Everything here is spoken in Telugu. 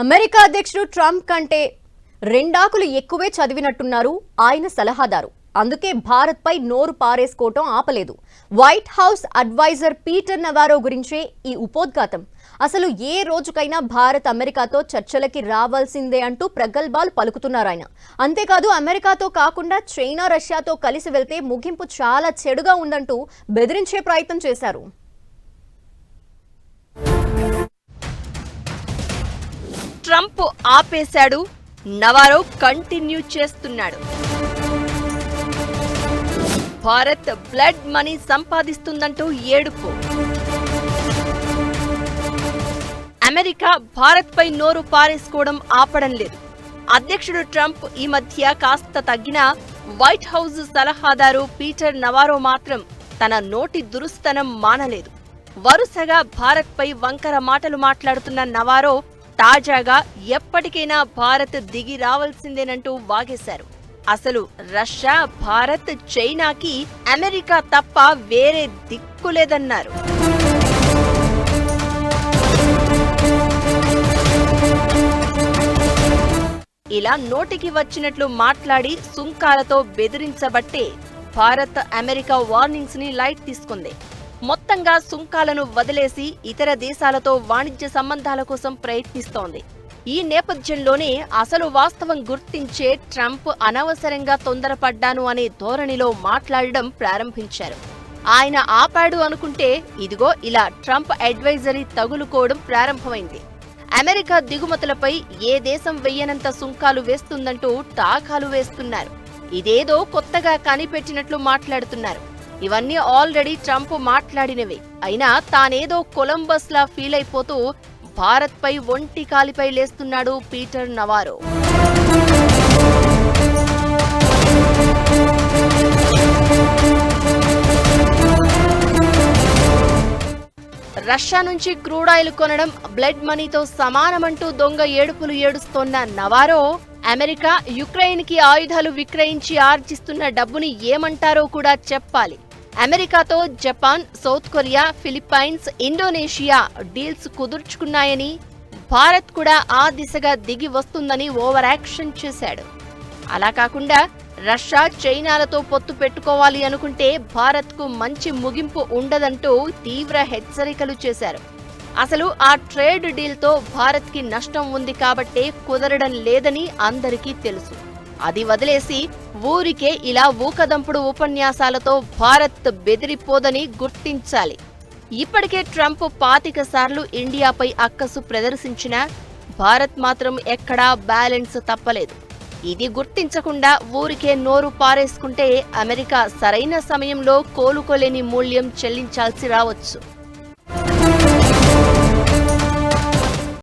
అమెరికా అధ్యక్షుడు ట్రంప్ కంటే రెండాకులు ఎక్కువే చదివినట్టున్నారు ఆయన సలహాదారు. అందుకే భారత్పై నోరు పారేసుకోవటం ఆపలేదు. White House adviser Peter Navarro గురించే ఈ ఉపోద్ఘాతం. అసలు ఏ రోజుకైనా భారత్ అమెరికాతో చర్చలకి రావాల్సిందే అంటూ ప్రగల్భాలు పలుకుతున్నారు ఆయన. అంతేకాదు అమెరికాతో కాకుండా చైనా రష్యాతో కలిసి వెళ్తే ముగింపు చాలా చెడుగా ఉందంటూ బెదిరించే ప్రయత్నం చేశారు. ట్రంప్ ఆపేశాడు నవారో కంటిన్యూ చేస్తున్నాడు. భారత్ బ్లడ్ మనీ సంపాదిస్తుందంటూ ఏడుపు. అమెరికా భారత్పై నోరు పారేసుకోవడం ఆపడం లేదు. అధ్యక్షుడు ట్రంప్ ఈ మధ్య కాస్త తగ్గిన వైట్ హౌస్ సలహాదారు పీటర్ నవారో మాత్రం తన నోటి దురుస్తనం మానలేదు. వరుసగా భారత్పై వంకర మాటలు మాట్లాడుతున్న నవారో తాజాగా ఎప్పటికైనా భారత్ దిగి రావాల్సిందేనంటూ వాగేశారు. అసలు రష్యా భారత్ చైనాకి అమెరికా తప్ప వేరే దిక్కులేదన్నారు ఇలా నోటికి వచ్చినట్లు మాట్లాడి సుంకాలతో బెదిరించబట్టే భారత్ అమెరికా వార్నింగ్స్ని లైట్ తీసుకుంది. మొత్తంగా సుంకాలను వదిలేసి ఇతర దేశాలతో వాణిజ్య సంబంధాల కోసం ప్రయత్నిస్తోంది. ఈ నేపథ్యంలోనే అసలు వాస్తవం గుర్తించే ట్రంప్ అనవసరంగా తొందరపడ్డాను అనే ధోరణిలో మాట్లాడడం ప్రారంభించారు. ఆయన ఆపాడు అనుకుంటే ఇదిగో ఇలా ట్రంప్ అడ్వైజరీ తగులుకోవడం ప్రారంభమైంది. అమెరికా దిగుమతులపై ఏ దేశం వెయ్యనంత సుంకాలు వేస్తుందంటూ టాకాలు వేస్తున్నారు. ఇదేదో కొత్తగా కనిపెట్టినట్లు మాట్లాడుతున్నారు. ఇవన్నీ ఆల్రెడీ ట్రంప్ మాట్లాడినవే. అయినా తానేదో కొలంబస్ లా ఫీల్ అయిపోతూ భారత్పై ఒంటి కాలిపై లేస్తున్నాడు పీటర్ నవారో. రష్యా నుంచి క్రూడ్ ఆయిల్ కొనడం బ్లడ్ మనీతో సమానమంటూ దొంగ ఏడుపులు ఏడుస్తోన్న నవారో అమెరికా యుక్రెయిన్కి ఆయుధాలు విక్రయించి ఆర్జిస్తున్న డబ్బుని ఏమంటారో కూడా చెప్పాలి. అమెరికాతో Japan South Korea Philippines Indonesia deals కుదుర్చుకున్నాయని Bharat కూడా ఆ దిశగా దిగి వస్తుందని ఓవర్ యాక్షన్ చేశాడు. అలా కాకుండా రష్యా చైనాలతో పొత్తు పెట్టుకోవాలి అనుకుంటే భారత్కు మంచి ముగింపు ఉండదంటూ తీవ్ర హెచ్చరికలు చేశారు. అసలు ఆ ట్రేడ్ డీల్తో భారత్కి నష్టం ఉంది కాబట్టే కుదరడం లేదని అందరికీ తెలుసు. అది వదిలేసి ఊరికే ఇలా ఊకదంపుడు ఉపన్యాసాలతో భారత్ బెదిరిపోదని గుర్తించాలి. ఇప్పటికే ట్రంప్ పాతిక సార్లు ఇండియాపై అక్కసు ప్రదర్శించినా భారత్ మాత్రం ఎక్కడా బ్యాలెన్స్ తప్పలేదు. ఇది గుర్తించకుండా ఊరికే నోరు పారేసుకుంటే అమెరికా సరైన సమయంలో కోలుకోలేని మూల్యం చెల్లించాల్సి రావచ్చు.